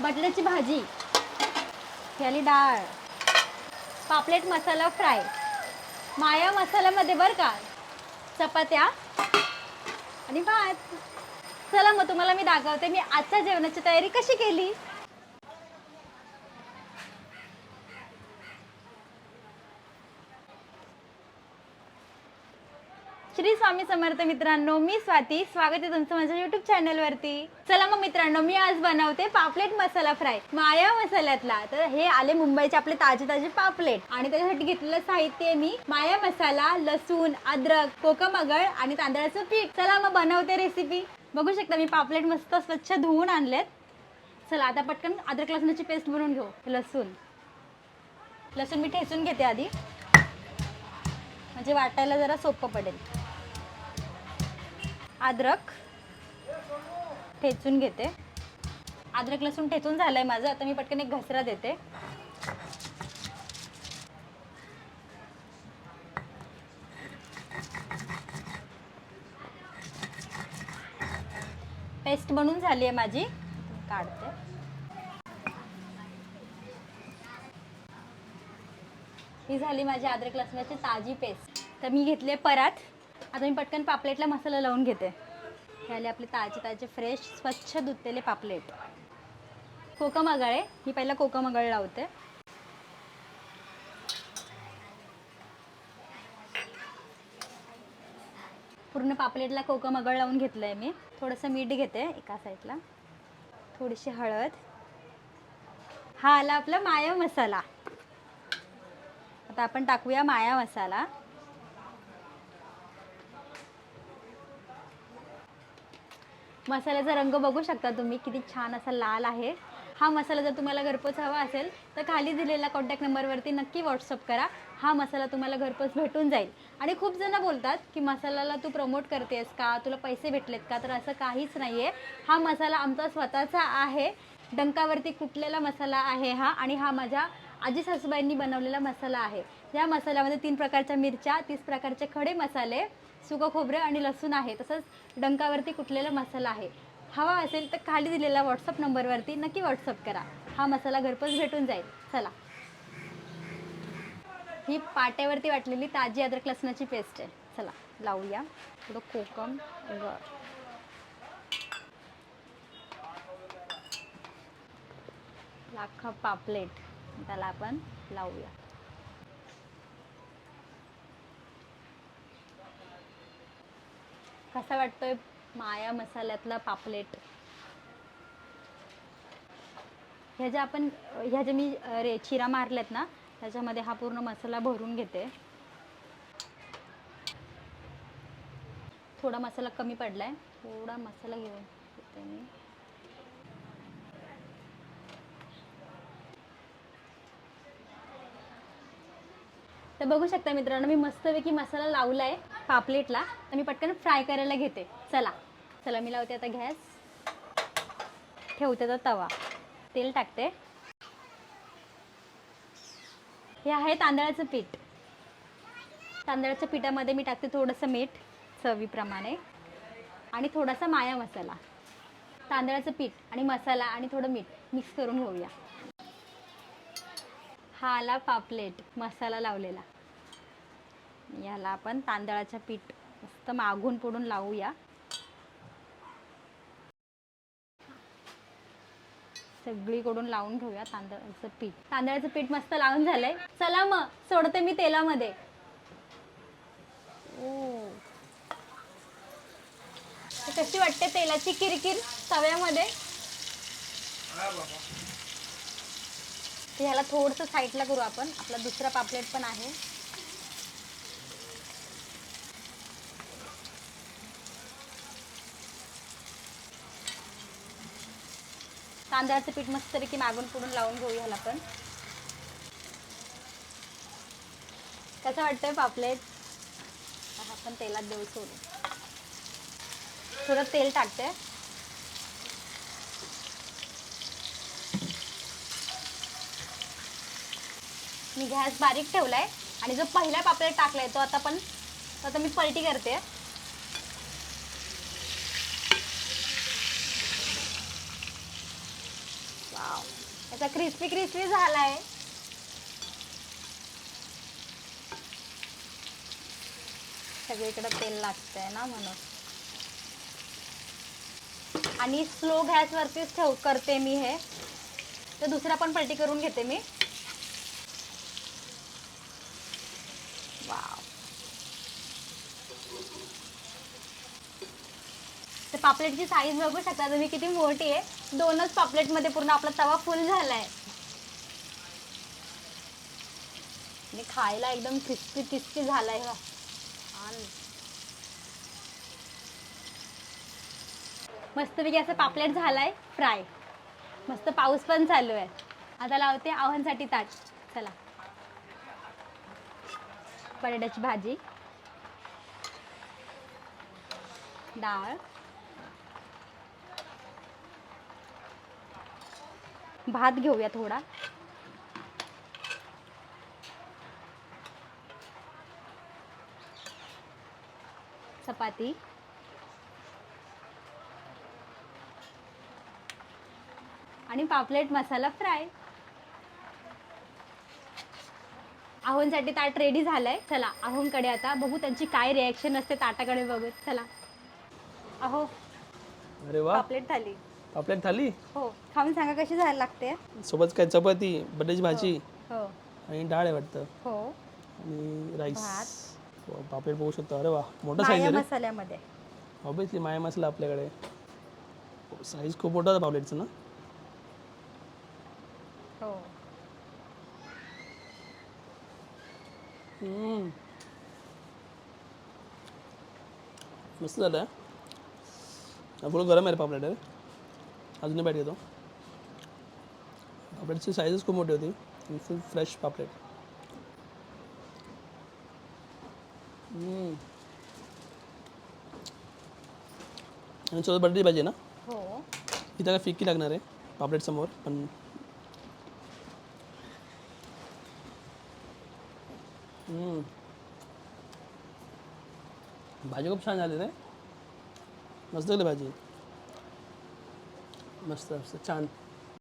बटाट्याची भाजी ही डाळ पापलेट मसाला फ्राय माया मसाल्यामध्ये बरं का चपात्या आणि भात. चला मग तुम्हाला मी दाखवते मी आजच्या जेवणाची तयारी कशी केली? श्री स्वामी समर्थ मित्रांनो मी स्वाती. स्वागत आहे तुमचं माझ्या युट्यूब चॅनलवरती चला मग मित्रांनो मी आज बनवते पापलेट मसाला फ्राय. माया मसाल्यातला. तर हे आले मुंबईचे आपले ताजे ताजे पापलेट. आणि त्याच्यासाठी घेतलेलं साहित्य आहे मी. माया मसाला लसूण अद्रक कोकमगळ आणि तांदळाचं पीठ. चला मग बनवते रेसिपी बघू शकता मी पापलेट मस्त स्वच्छ धुवून आणलेत. चला आता पटकन अद्रक लसणाची पेस्ट बनवून घेऊ. लसूण. लसूण मी ठेचून घेते आधी. म्हणजे वाटायला जरा सोपं पडेल. अद्रक ठेचून घेते. अद्रक लसूण ठेचून झालंय माझं. आता मी पटकन एक घसरा देते. पेस्ट बनून झाली आहे माझी. काढते. ही झाली माझी अद्रक लसणाची ताजी पेस्ट. तर मी घेतले परात. आता मी पटकन पापलेटला मसाला लावून घेते. हे आले आपले ताजे ताजे फ्रेश स्वच्छ धुतलेले पापलेट. कोकम आगळे. मी पहिला कोकम आगळ लावते. पूर्ण पापलेटला कोकम आगळ लावून घेतलं आहे मी. थोडंसं मीठ घेते एका साईडला. थोडीशी हळद. हा आला आपला माया मसाला. आता आपण टाकूया माया मसाला. मसाल्याचा रंग बघू शकता तुम्ही किती छान असा लाल आहे. हा मसाला जर तुम्हाला घरपोच हवा असेल तर खाली दिलेल्या कॉन्टॅक्ट नंबरवरती नक्की व्हॉट्सअप करा. हा मसाला तुम्हाला घरपोच भेटून जाईल. आणि खूप जण बोलतात की मसाल्याला तू प्रमोट करतेस का? तुला पैसे भेटलेत का? तर असं काहीच नाही आहे हा मसाला आमचा स्वतःचा आहे. डंकावरती कुटलेला मसाला आहे हा? आणि हा माझ्या आजी सासूबाईंनी बनवलेला मसाला आहे. या मसाल्यामध्ये तीन प्रकारच्या मिरच्या तीस प्रकारचे खडे मसाले सुकं खोबरं आणि लसूण आहे. तसंच डंकावरती कुटलेला मसाला आहे. हवा असेल तर खाली दिलेल्या व्हॉट्सअप नंबरवरती नक्की व्हॉट्सअप करा. हा मसाला घरपोच भेटून जाईल. चला. ही पाट्यावरती वाटलेली ताजी अद्रक लसणाची पेस्ट आहे. चला लावूया. थोडं कोकम ग लाखा पापलेट. त्याला आपण लावूया. कसा वाटतोय माया मसाल्यातला पापलेट? ह्या ज्या आपण ह्या ज्या मी रे चिरा मारल्यात ना त्याच्यामध्ये हा पूर्ण मसाला भरून घेते. थोडा मसाला कमी पडलाय. थोडा मसाला घेऊन घेते मी. तर बघू शकता मित्रांनो मी मस्तपैकी मसाला लावलाय. पापलेटला. तर मी पटकन फ्राय करायला घेते. चला. चला मी लावते आता गॅस. ठेवते आता तवा. तेल टाकते. हे आहे तांदळाचं पीठ. तांदळाच्या पिठामध्ये मी टाकते थोडंसं मीठ चवीप्रमाणे. आणि थोडासा माया मसाला. तांदळाचं पीठ आणि मसाला आणि थोडं मीठ मिक्स करून घेऊया. हा आला पापलेट मसाला लावलेला. याला आपण तांदळाचं पीठ मस्त मागून पुढून लावूया. सगळीकडून लावून घेऊया तांदळाचं पीठ. तांदळाचं पीठ मस्त लावून झालंय. चला मग सोडते मी तेलामध्ये. ओ. कशी वाटते तेलाची किरकिर तव्यामध्ये? ह्याला थोडस साईडला करू आपण. आपला दुसरा पापलेट पण आहे. तांदळाचं पीठ मस्तपैकी मागून पुढून लावून घेऊ ह्याला पण. कसं वाटतंय पापलेट? हा पण तेलात देऊ सोडू थोडं तेल टाकते. मी गॅस बारीक ठेवलाय आणि जो पहिला पापलेट टाकलाय तो आता पण आता मी पलटी करते. याचा क्रिस्पी क्रिस्पी झालाय. सगळीकडे तेल लागतंय ना म्हणून. आणि स्लो गॅसवरतीच ठेव करते मी हे. तर दुसरा पण पलटी करून घेते मी. तर पापलेटची साईज बघू शकता तुम्ही किती मोठी आहे. दोनच पापलेटमध्ये पूर्ण आपला तवा फुल झालाय. आणि खायला एकदम क्रिस्पी क्रिस्पी झालाय छान. मस्तपैकी असं पापलेट झालाय फ्राय. मस्त पाऊस पण चालू आहे. आता लावते आव्हानसाठी ताट. चला. बटाट्याची भाजी. डाळ. भात घेऊया थोडा. चपाती. आणि पापलेट मसाला फ्राय. आहोंसाठी ताट रेडी झालंय. चला आहोंकडे आता बघू त्यांची काय रिॲक्शन असते ताटाकडे बघू चला. अहो अरे वा. पापलेट थाली. पापलेट थाली? हो. खाऊन सांगा कशी जायला लागते? सोबत काय चपाती बटाट्याची भाजी हो आणि डाळ आहे वाटतं. हो. आणि राईस पापलेट बघू शकतो. अरे वा मोठा माया साईज आहे मसाल्यामध्ये. ऑब्विसली माया मसाला आपल्याकडे. साईज खूप मोठा होता पापलेटचं ना? हो. हम्म. मस्त झालं. आहे थोडं गरम आहे रे पापलेट. आहे अजूनही बॅट घेतो पापलेटची साईजच खूप मोठी होती फुल फ्रेश पापलेट. आणि सोबत बटाटी भाजी आहे ना? हो। इथं काय फिक्की लागणार आहे पापलेट समोर पण हम्म. भाजी खूप छान झाली रे मस्त झाली भाजी। मस्त मस्त छान.